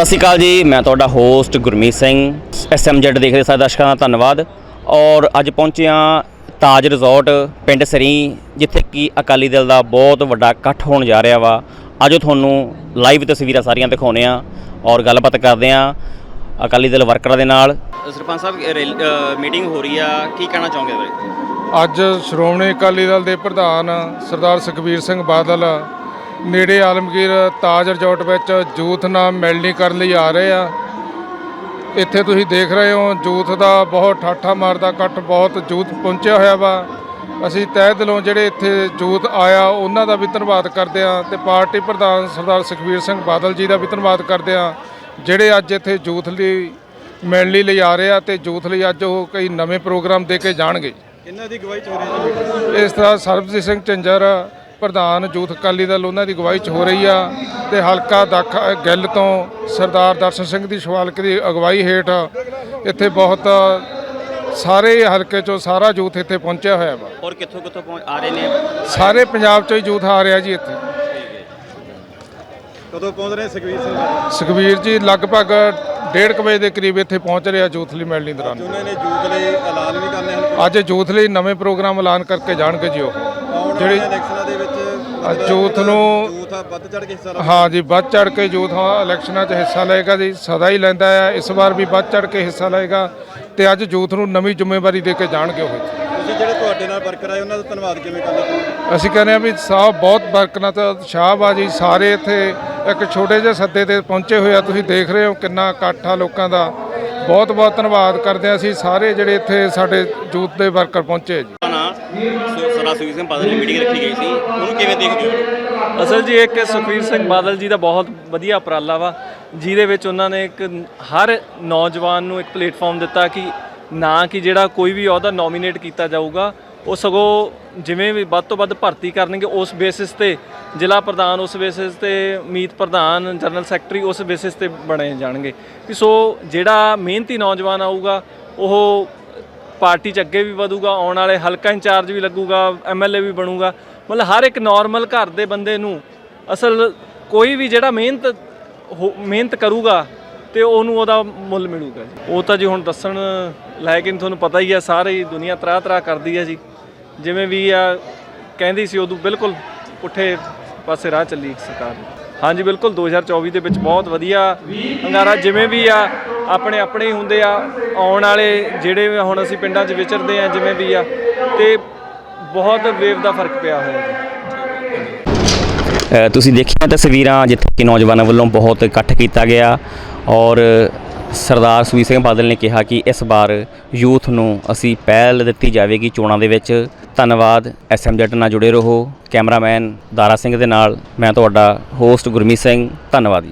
ਸਤਿ ਸ਼੍ਰੀ ਅਕਾਲ ਜੀ ਮੈਂ ਤੁਹਾਡਾ ਹੋਸਟ ਗੁਰਮੀਤ ਸਿੰਘ ਐਸਐਮਜੈਡ ਦੇਖ ਰਹੇ ਸਾਰੇ ਦਰਸ਼ਕਾਂ ਦਾ ਧੰਨਵਾਦ। ਔਰ ਅੱਜ ਪਹੁੰਚੇ ਹਾਂ ਤਾਜ ਰਿਜ਼ੋਰਟ ਪਿੰਡ ਸਰੀ ਜਿੱਥੇ ਕਿ ਅਕਾਲੀ ਦਲ ਦਾ ਬਹੁਤ ਵੱਡਾ ਇਕੱਠ ਹੋਣ ਜਾ ਰਿਹਾ ਵਾ। ਅੱਜ ਤੁਹਾਨੂੰ ਲਾਈਵ ਤਸਵੀਰਾਂ ਸਾਰੀਆਂ ਦਿਖਾਉਣੇ ਆ ਔਰ ਗੱਲਬਾਤ ਕਰਦੇ ਆ ਅਕਾਲੀ ਦਲ ਵਰਕਰਾਂ ਦੇ ਨਾਲ। ਸਰਪੰਚ ਸਾਹਿਬ ਮੀਟਿੰਗ ਹੋ ਰਹੀ ਆ ਕੀ ਕਹਿਣਾ ਚਾਹੋਗੇ ਬਾਰੇ? ਅੱਜ ਸ਼੍ਰੋਮਣੀ ਅਕਾਲੀ ਦਲ ਦੇ ਪ੍ਰਧਾਨ ਸਰਦਾਰ ਸੁਖਬੀਰ ਸਿੰਘ ਬਾਦਲ ਨੇੜੇ ਆਲਮਗੀਰ ਤਾਜ ਰਿਜ਼ੋਰਟ ਵਿੱਚ ਯੂਥ ਨਾਲ ਮਿਲਣੀ ਕਰਨ ਲਈ ਆ ਰਹੇ ਆ। ਇੱਥੇ ਤੁਸੀਂ ਦੇਖ ਰਹੇ ਹੋ ਯੂਥ ਦਾ ਬਹੁਤ ਠਾਠਾ ਮਾਰਦਾ ਇਕੱਠ ਬਹੁਤ ਯੂਥ ਪਹੁੰਚਿਆ ਹੋਇਆ ਵਾ। ਅਸੀਂ ਤਹਿ ਦਿਲੋਂ ਜਿਹੜੇ ਇੱਥੇ ਯੂਥ ਆਇਆ ਉਹਨਾਂ ਦਾ ਵੀ ਧੰਨਵਾਦ ਕਰਦੇ ਆ ਤੇ ਪਾਰਟੀ ਪ੍ਰਧਾਨ ਸਰਦਾਰ ਸੁਖਬੀਰ ਸਿੰਘ ਬਾਦਲ ਜੀ ਦਾ ਵੀ ਧੰਨਵਾਦ ਕਰਦੇ ਆ ਜਿਹੜੇ ਅੱਜ ਇੱਥੇ ਯੂਥ ਲਈ ਮਿਲਣੀ ਲਈ ਆ ਰਹੇ ਆ ਤੇ ਯੂਥ ਲਈ ਅੱਜ ਉਹ ਕਈ ਨਵੇਂ ਪ੍ਰੋਗਰਾਮ ਦੇ ਕੇ ਜਾਣਗੇ। ਇਹਨਾਂ ਦੀ ਗਵਾਹੀ ਚ ਹੋ ਰਹੀ ਹੈ ਇਸ ਤਰ੍ਹਾਂ ਸਰਬਜੀਤ ਸਿੰਘ ਝੰਜਰ ਪ੍ਰਧਾਨ ਯੂਥ ਅਕਾਲੀ ਦਲ ਉਹਨਾਂ ਦੀ ਅਗਵਾਈ 'ਚ ਹੋ ਰਹੀ ਆ ਤੇ ਹਲਕਾ ਦੱਖ ਗਿੱਲ ਤੋਂ ਸਰਦਾਰ ਦਰਸ਼ਨ ਸਿੰਘ ਦੀ ਸ਼ਵਾਲਕ ਦੀ ਅਗਵਾਈ ਹੇਠ ਇੱਥੇ ਬਹੁਤ ਸਾਰੇ ਹਲਕੇ 'ਚੋਂ ਸਾਰਾ ਯੂਥ ਇੱਥੇ ਪਹੁੰਚਿਆ ਹੋਇਆ ਵਾ। ਔਰ ਕਿੱਥੋਂ ਕਿੱਥੋਂ ਪਹੁੰਚ ਆ ਰਹੇ ਨੇ? ਸਾਰੇ ਪੰਜਾਬ 'ਚੋਂ ਹੀ ਯੂਥ ਆ ਰਿਹਾ ਜੀ ਇੱਥੇ। ਕਦੋਂ ਪਹੁੰਚ ਰਹੇ ਸੁਖਵੀਰ ਸਿੰਘ? ਸੁਖਬੀਰ ਜੀ ਲਗਭਗ 1:30 ਵਜੇ ਦੇ ਕਰੀਬ ਇੱਥੇ ਪਹੁੰਚ ਰਿਹਾ ਯੂਥ ਲਈ ਮਿਲਣੀ ਦੌਰਾਨ। ਉਹਨਾਂ ਨੇ ਯੂਥ ਲਈ ਐਲਾਨ ਵੀ ਕਰਨੇ ਹਨ? ਅੱਜ ਯੂਥ ਲਈ ਨਵੇਂ ਪ੍ਰੋਗਰਾਮ ਐਲਾਨ ਕਰਕੇ ਜਾਣਗੇ ਜੀ ਉਹ। ਜਿਹੜੀ- ਦੇ ਯੂਥ ਨੂੰ ਆ ਵੱਧ ਚੜ ਕੇ ਹਿੱਸਾ ਹਾਂ ਜੀ ਵੱਧ ਚੜ ਕੇ ਹਾਂ ਇਲੈਕਸ਼ਨਾਂ 'ਚ ਹਿੱਸਾ ਲਏਗਾ ਜੀ ਸਦਾ ਹੀ ਲੈਂਦਾ ਹੈ ਇਸ ਵਾਰ ਵੀ ਵੱਧ ਚੜ ਕੇ ਹਿੱਸਾ ਲਏਗਾ ਤੇ ਅੱਜ ਯੂਥ ਨੂੰ ਨਵੀਂ ਜ਼ਿੰਮੇਵਾਰੀ ਦੇ ਕੇ ਜਾਣਗੇ ਉਹ ਤੁਸੀਂ ਜਿਹੜੇ ਤੁਹਾਡੇ ਨਾਲ ਵਰਕਰ ਆਏ ਉਹਨਾਂ ਦਾ ਧੰਨਵਾਦ ਕਿਵੇਂ ਕਰਦੇ ਹੋ? ਅਸੀਂ ਕਹਿੰਦੇ ਹਾਂ ਵੀ ਸਾਹਿਬ ਬਹੁਤ ਬਰਕਨਾ ਤੇ ਉਤਸ਼ਾਹਬਾਜੀ ਸਾਰੇ ਇੱਥੇ ਇੱਕ ਛੋਟੇ ਜਿਹੇ ਸੱਦੇ ਤੇ ਪਹੁੰਚੇ ਹੋਏ ਆ ਤੁਸੀਂ ਦੇਖ ਰਹੇ ਹੋ ਕਿੰਨਾ ਇਕੱਠ ਆ ਲੋਕਾਂ ਦਾ। ਬਹੁਤ ਬਹੁਤ ਧੰਨਵਾਦ ਕਰਦੇ ਹਾਂ ਅਸੀਂ ਸਾਰੇ ਜਿਹੜੇ ਇੱਥੇ ਸਾਡੇ ਯੂਥ ਦੇ ਵਰਕਰ ਪਹੁੰਚੇ ਆ ਜੀ। ਨਾ ਸੁਖਬੀਰ ਸਿੰਘ ਬਾਦਲ ਦੀ ਮੀਟਿੰਗ ਰੱਖੀ ਗਈ ਸੀ। ਉਹਨੂੰ ਕਿਵੇਂ ਦੇਖਦੇ ਹੋ? ਅਸਲ ਜੀ, ਇੱਕ ਸੁਖਬੀਰ ਸਿੰਘ ਬਾਦਲ ਜੀ ਦਾ ਬਹੁਤ ਵਧੀਆ ਉਪਰਾਲਾ ਵਾ, ਜਿਹਦੇ ਵਿੱਚ ਉਹਨਾਂ ਨੇ ਇੱਕ ਹਰ ਨੌਜਵਾਨ ਨੂੰ ਇੱਕ ਪਲੇਟਫਾਰਮ ਦਿੱਤਾ ਕਿ ਨਾ ਕਿ ਜਿਹੜਾ ਕੋਈ ਵੀ ਅਹੁਦਾ ਨੋਮੀਨੇਟ ਕੀਤਾ ਜਾਊਗਾ, ਉਹ ਸਗੋਂ ਜਿਵੇਂ ਵੀ ਵੱਧ ਤੋਂ ਵੱਧ ਭਰਤੀ ਕਰਨਗੇ, ਉਸ ਬੇਸਿਸ ਤੇ ਜ਼ਿਲ੍ਹਾ ਪ੍ਰਧਾਨ, ਉਸ ਬੇਸਿਸ ਤੇ ਮੀਤ ਪ੍ਰਧਾਨ ਜਨਰਲ ਸੈਕਟਰੀ ਉਸ ਬੇਸਿਸ ਤੇ ਬਣੇ ਜਾਣਗੇ। ਕਿ ਸੋ ਜਿਹੜਾ ਮਿਹਨਤੀ ਨੌਜਵਾਨ ਆਊਗਾ, ਉਹ ਪਾਰਟੀ 'ਚ ਅੱਗੇ ਵੀ ਵਧੂਗਾ ਆਉਣ ਵਾਲੇ ਹਲਕਾ ਇੰਚਾਰਜ ਵੀ ਲੱਗੂਗਾ ਐਮਐਲਏ ਵੀ ਬਣੂਗਾ। ਮਤਲਬ ਹਰ ਇੱਕ ਨਾਰਮਲ ਘਰ ਦੇ ਬੰਦੇ ਨੂੰ ਅਸਲ ਕੋਈ ਵੀ ਜਿਹੜਾ ਮਿਹਨਤ ਮਿਹਨਤ ਕਰੂਗਾ ਤੇ ਉਹਨੂੰ ਉਹਦਾ ਮੁੱਲ ਮਿਲੂਗਾ ਜੀ। ਉਹ ਤਾਂ ਜੀ ਹੁਣ ਦੱਸਣ ਲਾਇਕ ਨਹੀਂ ਤੁਹਾਨੂੰ ਪਤਾ ਹੀ ਆ ਸਾਰੇ ਦੁਨੀਆ ਤਰਾ ਤਰਾ ਕਰਦੀ ਹੈ ਜੀ। ਜਿਵੇਂ ਵੀ ਆ ਕਹਿੰਦੀ ਸੀ ਉਦੋਂ ਬਿਲਕੁਲ ਪੁੱਠੇ ਪਾਸੇ ਰਾਹ ਚੱਲੀ ਸਰਕਾਰ ਹਾਂਜੀ ਬਿਲਕੁਲ 2024 ਦੇ ਵਿੱਚ ਬਹੁਤ ਵਧੀਆ ਹੰਗਾਰਾ ਜਿਵੇਂ ਵੀ ਆ ਆਪਣੇ ਆਪਣੇ ਹੀ ਹੁੰਦੇ ਆ, ਆਉਣ ਵਾਲੇ ਜਿਹੜੇ ਹੁਣ ਅਸੀਂ ਪਿੰਡਾਂ 'ਚ ਵਿਚਰਦੇ ਆ, ਜਿਵੇਂ ਵੀ ਆ, ਤੇ ਬਹੁਤ ਵੇਵ ਦਾ ਫ਼ਰਕ ਪਿਆ ਹੋਇਆ ਜੀ। ਤੁਸੀਂ ਦੇਖੀਆਂ ਤਸਵੀਰਾਂ ਜਿੱਥੇ ਕਿ ਨੌਜਵਾਨਾਂ ਵੱਲੋਂ ਬਹੁਤ ਇਕੱਠ ਕੀਤਾ ਗਿਆ ਔਰ ਸਰਦਾਰ ਸੁਖਬੀਰ ਸਿੰਘ ਬਾਦਲ ਨੇ ਕਿਹਾ ਕਿ ਇਸ ਵਾਰ ਯੂਥ ਨੂੰ ਅਸੀਂ ਪਹਿਲ ਦਿੱਤੀ ਜਾਵੇਗੀ ਚੋਣਾਂ ਦੇ ਵਿੱਚ। ਧੰਨਵਾਦ ਐਸਐਮਜੈਟ ਨਾਲ ਜੁੜੇ ਰਹੋ। ਕੈਮਰਾਮੈਨ ਦਾਰਾ ਸਿੰਘ ਦੇ ਨਾਲ ਮੈਂ ਤੁਹਾਡਾ ਹੋਸਟ ਗੁਰਮੀਤ ਸਿੰਘ। ਧੰਨਵਾਦ ਜੀ।